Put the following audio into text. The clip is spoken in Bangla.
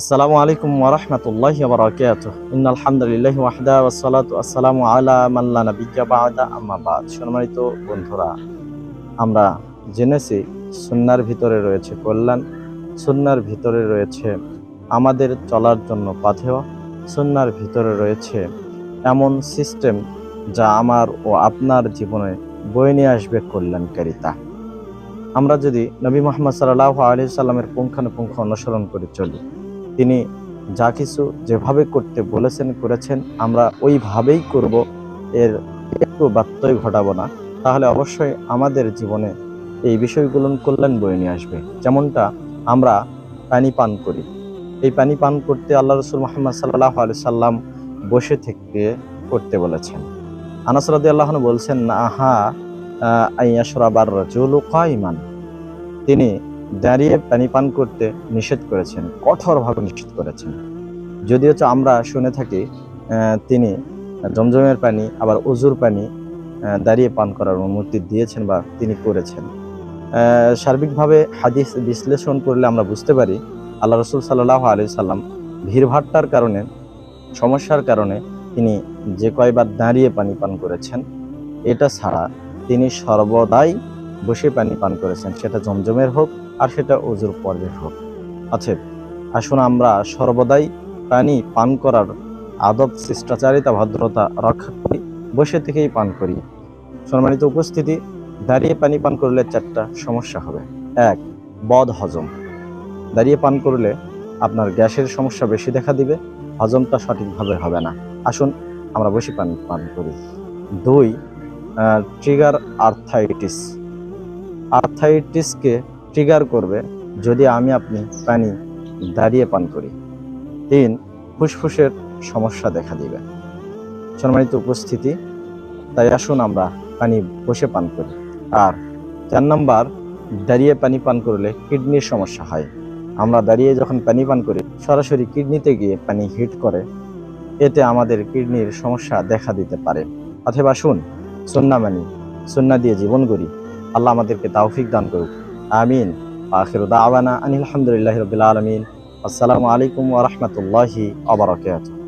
আসসালামু আলাইকুম ওরহমতুল্লাহ বারকাত ইন আলহামদুলিল্লাহ ওয়াহদা ওয়াসসালাতু আসসালামু আলা মাল্লা নাবিয়্যা বাদা, আম্মা বাদ। সম্মানিত বন্ধুরা, আমরা জেনেছি সুন্নার ভিতরে রয়েছে কল্যাণ, সুন্নার ভিতরে রয়েছে আমাদের চলার জন্য পাথেয় সুন্নার ভিতরে রয়েছে এমন সিস্টেম যা আমার ও আপনার জীবনে বয়ে নিয়ে আসবে কল্যাণকারিতা। আমরা যদি নবী মোহাম্মদ সাল্লাহ আলি সাল্লামের পুঙ্খানুপুঙ্খ অনুসরণ করে চলি তিনি যা কিছু যেভাবে করতে বলেছেন, করেছেন, আমরা ওইভাবেই করব, এর একটু ব্যত্যয় ঘটাবো না। তাহলে অবশ্যই আমাদের জীবনে এই বিষয়গুলো কল্যাণ বয়ে নিয়ে আসবে। যেমনটা আমরা পানি পান করি। এই পানি পান করতে আল্লাহ রসুল মোহাম্মদ সাল্লাহ আলি সাল্লাম বসে থেকে করতে বলেছেন। আনাস রাদি আল্লাহ বলছেন, আহা আইয়াসরাবার রজুল কাইমান তিনি দাঁড়িয়ে পানি পান করতে নিষেধ করেছেন, কঠোরভাবে নিষেধ করেছেন। যদিও তো আমরা শুনে থাকি তিনি জমজমের পানি, আবার অজুর পানি দাঁড়িয়ে পান করার অনুমতি দিয়েছেন বা তিনি করেছেন। সার্বিকভাবে হাদিস বিশ্লেষণ করলে আমরা বুঝতে পারি, আল্লাহ রসুল সাল্লাহ আলি সাল্লাম ভিড়ভাট্টার কারণে, সমস্যার কারণে তিনি যে কয়বার দাঁড়িয়ে পানি পান করেছেন, এটা ছাড়া তিনি সর্বদাই বসে পানি পান করেছেন। সেটা জমজমের হোক আর সেটা অজুর পর্বের হোক। আছে আসুন আমরা সর্বদাই পানি পান করার আদব, শিষ্টাচারিতা, ভদ্রতা রক্ষা করি, বসে থেকেই পান করি। সম্মানিত উপস্থিতি, দাঁড়িয়ে পানি পান করলে চারটা সমস্যা হবে। এক, বদ হজম। দাঁড়িয়ে পান করলে আপনার গ্যাসের সমস্যা বেশি দেখা দিবে, হজমটা সঠিকভাবে হবে না। আসুন, আমরা বসে পানি, পান করি। দুই ট্রিগার আর্থাইটিস আর্থাইটিসকে ট্রিগার করবে যদি আমি আপনি পানি দাঁড়িয়ে পান করি। তিন, ফুসফুসের সমস্যা দেখা দিবে। সম্মানিত উপস্থিতি, তাই আসুন আমরা পানি বসে পান করি। আর চার নম্বর, দাঁড়িয়ে পানি পান করলে কিডনির সমস্যা হয়। আমরা দাঁড়িয়ে যখন পানি পান করি, সরাসরি কিডনিতে গিয়ে পানি হিট করে। এতে আমাদের কিডনির সমস্যা দেখা দিতে পারে। অথবা শুন সন্না মানি সন্না দিয়ে জীবন করি আল্লাহ আমাদেরকে তাওফিক দান করুক। আমিন। আখির দাওয়ানা আনিল আলহামদুলিল্লাহ রবিল আলমিন। আসসালামু আলাইকুম ওরহমতুল্লাহি আবরকাত